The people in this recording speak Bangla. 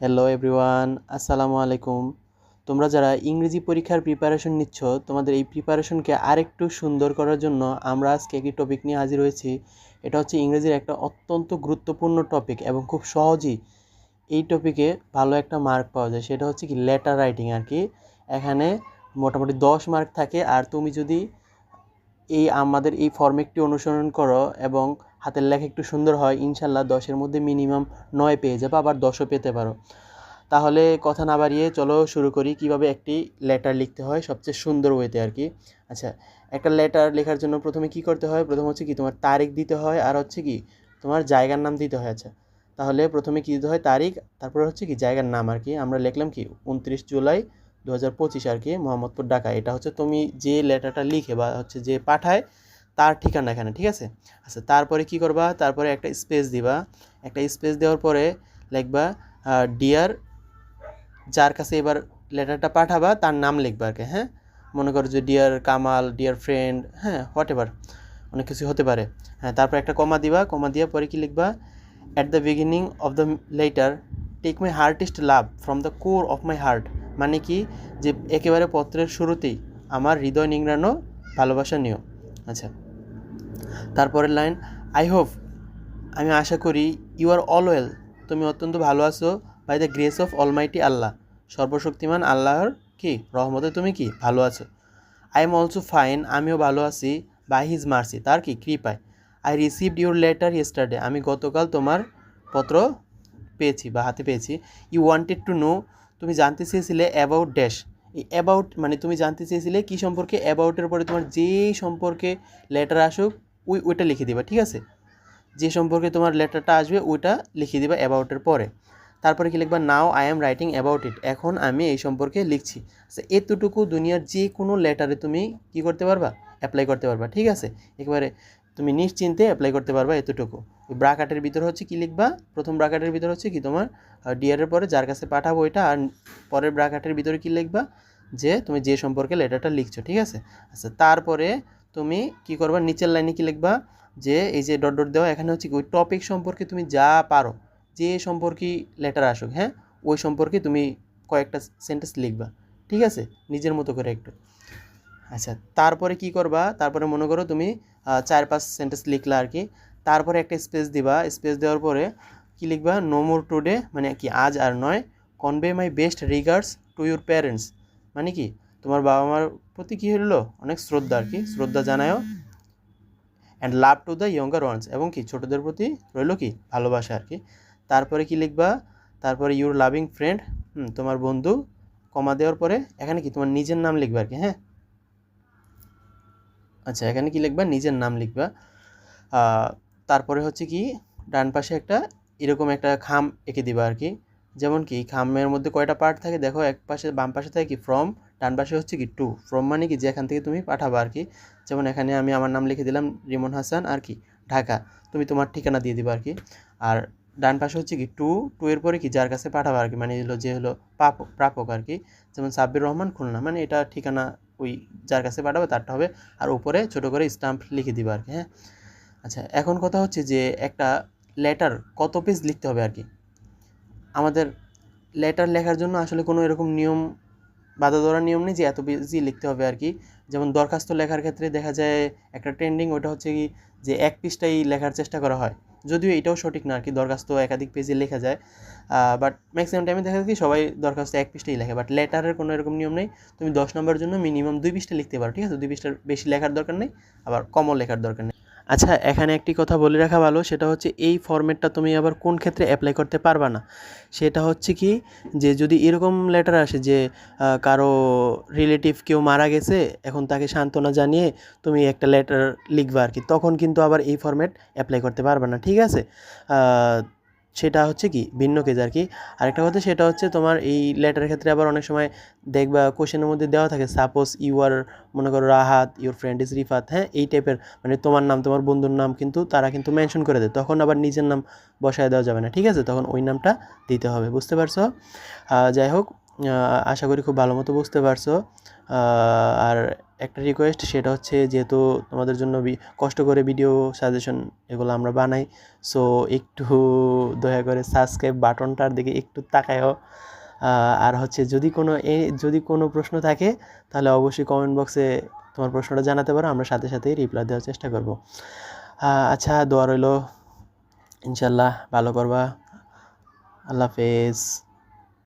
হ্যালো এভরিওয়ান আসসালামু আলাইকুম তোমরা যারা ইংরেজি পরীক্ষার প্রিপারেশন নিচ্ছ, তোমাদের এই প্রিপারেশনকে আরেকটু সুন্দর করার জন্য আমরা আজকে একটি টপিক নিয়ে হাজির হয়েছি। এটা হচ্ছে ইংরেজির একটা অত্যন্ত গুরুত্বপূর্ণ টপিক এবং খুব সহজেই এই টপিকে ভালো একটা মার্ক পাওয়া যায়। সেটা হচ্ছে কি লেটার রাইটিং আর কি। এখানে মোটামুটি দশ মার্ক থাকে। আর তুমি যদি এই আমাদের এই ফর্মেটটি অনুসরণ করো এবং হাতের লেখা একটু সুন্দর হয়, ইনশাল্লাহ দশের মধ্যে মিনিমাম নয় পেয়ে যাবে, আবার দশও পেতে পারো। তাহলে কথা না বাড়িয়ে চলো শুরু করি, কীভাবে একটি লেটার লিখতে হয় সবচেয়ে সুন্দর ওয়েতে আর কি। আচ্ছা একটা লেটার লেখার জন্য প্রথমে কি করতে হয়? প্রথম হচ্ছে কি তোমার তারিখ দিতে হয়, আর হচ্ছে কি তোমার জায়গার নাম দিতে হয়। আচ্ছা তাহলে প্রথমে কী দিতে হয়? তারিখ, তারপর হচ্ছে কি জায়গার নাম আর কি। আমরা লিখলাম কি উনত্রিশ জুলাই দু হাজার পঁচিশ আর কি, মোহাম্মদপুর, ঢাকা। এটা হচ্ছে তুমি যে লেটারটা লিখে বা হচ্ছে যে পাঠায় তার ঠিকানা এখানে, ঠিক আছে? আচ্ছা তারপরে কি করবা? তারপরে একটা স্পেস দিবা। একটা স্পেস দেওয়ার পরে লিখবা ডিয়ার যার কাছে এবার লেটারটা পাঠাবা, তার নাম লিখবা আর কি হ্যাঁ? মনে করো যে ডিয়ার কামাল ডিয়ার ফ্রেন্ড হ্যাঁ হোয়াট এভার অনেক কিছু হতে পারে। হ্যাঁ তারপর একটা কমা দিবা। কমা দেওয়ার পরে কি লিখবা? At the beginning of the letter take my heartest love from the core of my heart মানে কি? যে, একেবারে পত্রের শুরুতেই, আমার হৃদয় নিংড়ানো, ভালোবাসা নিও আচ্ছা। তারপরের লাইন আই হোপ আমি আশা করি ইউ আর অল ওয়েল তুমি অত্যন্ত ভালো আছো by the grace of almighty Allah সর্বশক্তিমান আল্লাহর কি, রহমতে তুমি কি, ভালো আছো। আই এম অলসো ফাইন আমিও ভালো আছি বাই হিজ মার্সি তার কি, কৃপায়। I received your letter yesterday আমি গতকাল তোমার পত্র পেয়েছি বা হাতে পেয়েছি। ইউ ওয়ান্টেড টু নো তুমি জানতে চেয়েছিলে অ্যাবাউট ড্যাশ অ্যাবাউট মানে তুমি জানতে চেয়েছিলে কী সম্পর্কে অ্যাবাউটের পরে তোমার যেই সম্পর্কে লেটার আসুক, ওই, ওইটা লিখে দিবা, ঠিক আছে? যে সম্পর্কে তোমার লেটারটা আসবে, ওইটা লিখে দিবা অ্যাবাউটের পরে। তারপরে কি লিখবা? Now I am writing about it এখন আমি এই সম্পর্কে লিখছি। আচ্ছা এতটুকু দুনিয়ার যে কোনো লেটারে তুমি কি করতে পারবা? অ্যাপ্লাই করতে পারবা, ঠিক আছে? একেবারে তুমি নিশ্চিন্তে অ্যাপ্লাই করতে পারবা এতটুকু। ব্রাকাটের ভিতর হচ্ছে কি লিখবা? প্রথম ব্রাকাটের ভিতর হচ্ছে কি তোমার ডিয়ারের পরে যার কাছে পাঠাবো ওইটা আর পরের ব্রাকাটের ভিতরে কি লিখবা? যে তুমি যে সম্পর্কে লেটারটা লিখছো, ঠিক আছে? আচ্ছা তারপরে তুমি কি করবা? নিচের লাইনে কি লিখবা? যে এই যে ডট ডট দেওয়া, এখানে হচ্ছে ওই টপিক সম্পর্কে তুমি যা পারো, যে সম্পর্কে লেটার আসুক হ্যাঁ? ওই সম্পর্কে তুমি কয়েকটা সেন্টেন্স লিখবা, ঠিক আছে? নিজের মতো করে একটু। আচ্ছা তারপরে কি করবা? তারপরে মনে করো তুমি চার পাঁচ সেন্টেন্স লিখলা আর কি। তারপরে একটা স্পেস দিবা। স্পেস দেওয়ার পরে কি লিখবা? নো মোর টুডে মানে কি আজ আর নয়। Convey my best regards to your parents মানে কি? তোমার বাবা মার প্রতি কী হলো অনেক শ্রদ্ধা আর কি। শ্রদ্ধা জানায়ও। And love to the younger ones এবং কি? ছোটোদের প্রতি রইল কি? ভালোবাসা আর কি। তারপরে কি লিখবা? তারপরে ইউর লাভিং ফ্রেন্ড তোমার বন্ধু। কমা দেওয়ার পরে এখানে কি? তোমার নিজের নাম লিখবা আর কি হ্যাঁ? আচ্ছা এখানে কি লিখবা? নিজের নাম লিখবা। তারপরে হচ্ছে কি, ডান পাশে একটা এরকম একটা খাম এঁকে দিবা আর কি যেমন কি, খামের মধ্যে কয়টা পার্ট থাকে? দেখো, এক পাশে, বাম পাশে থাকে কি ফ্রম ডান পাশে হচ্ছে কি টু ফ্রম মানে কি, যেখান থেকে তুমি পাঠাবা আর কি যেমন এখানে আমি আমার নাম লিখে দিলাম, রিমন হাসান, আর কি, ঢাকা। তুমি তোমার ঠিকানা দিয়ে দিবা আর কি আর ডান পাশে হচ্ছে কি টু টু এর পরে কি, যার কাছে পাঠাবা আর কি মানে হলো, যে হলো প্রাপক আর কি যেমন সাব্বির রহমান খুলনা মানে এটা ঠিকানা ওই যার কাছে পাঠাবে তারটা হবে আর উপরে ছোটো করে স্টাম্প লিখে দিবে আর কি হ্যাঁ? আচ্ছা এখন কথা হচ্ছে যে একটা লেটার কত পেজ লিখতে হবে আর কি? আমাদের লেটার লেখার জন্য আসলে কোনো এরকম নিয়ম, বাধা ধরার নিয়ম নেই যে এত বেশি লিখতে হবে আর কি। যেমন দরখাস্ত লেখার ক্ষেত্রে দেখা যায় একটা ট্রেন্ডিং ওটা হচ্ছে কি যে এক পৃষ্ঠাই লেখার চেষ্টা করা হয়। যদিও এটাও সঠিক না আর কি, দরখাস্ত একাধিক পেজে লেখা যায়। বাট ম্যাক্সিমাম টাইমে দেখা যায় কি, সবাই দরখাস্ত এক পৃষ্ঠাই লেখে বাট লেটারের কোনো এরকম নিয়ম নেই। তুমি দশ নম্বরের জন্য মিনিমাম দুই পৃষ্ঠা লিখতে পারো, ঠিক আছে? দুই পৃষ্ঠার বেশি লেখার দরকার নেই, আবার কমও লেখার দরকার নেই। আচ্ছা এখানে একটি কথা বলে রাখা ভালো, সেটা হচ্ছে এই ফর্মেটটা তুমি আবার কোন ক্ষেত্রে অ্যাপ্লাই করতে পারবা না? সেটা হচ্ছে কি, যে যদি এরকম লেটার আসে যে কারও রিলেটিভ কেউ মারা গেছে, এখন তাকে সান্ত্বনা জানিয়ে তুমি একটা লেটার লিখবা আর কি তখন কিন্তু আবার এই ফর্মেট অ্যাপ্লাই করতে পারবে না, ঠিক আছে? সেটা হচ্ছে কি ভিন্ন কেজ আর কি। আরেকটা কথা সেটা হচ্ছে তোমার এই লেটারের ক্ষেত্রে আবার অনেক সময় দেখবা কোশ্চেনের মধ্যে দেওয়া থাকে সাপোজ ইউ আর মনে করো Rahat your friend is Rifat হ্যাঁ? এই টাইপের মানে তোমার নাম, তোমার বন্ধুর নাম কিন্তু তারা কিন্তু মেনশন করে দেয়। তখন আবার নিজের নাম বসায় দেওয়া যাবে না, ঠিক আছে? তখন ওই নামটা দিতে হবে, বুঝতে পারছ? যাই হোক আশা করি খুব ভালো মতো বুঝতে পারছ। আর একটা রিকোয়েস্ট সেটা হচ্ছে যেহেতু তোমাদের জন্য কষ্ট করে ভিডিও সাজেশন এগুলো আমরা বানাই সো একটু দয়া করে সাবস্ক্রাইব বাটনটার দিকে একটু তাকায়ও। আর হচ্ছে যদি কোনো এ, যদি কোনো প্রশ্ন থাকে, তাহলে অবশ্যই কমেন্ট বক্সে তোমার প্রশ্নটা জানাতে পারো, আমরা সাথে সাথেই রিপ্লাই দেওয়ার চেষ্টা করব। আচ্ছা দোয়া রইল। ইনশাল্লাহ ভালো করবা। আল্লাহ হাফেজ।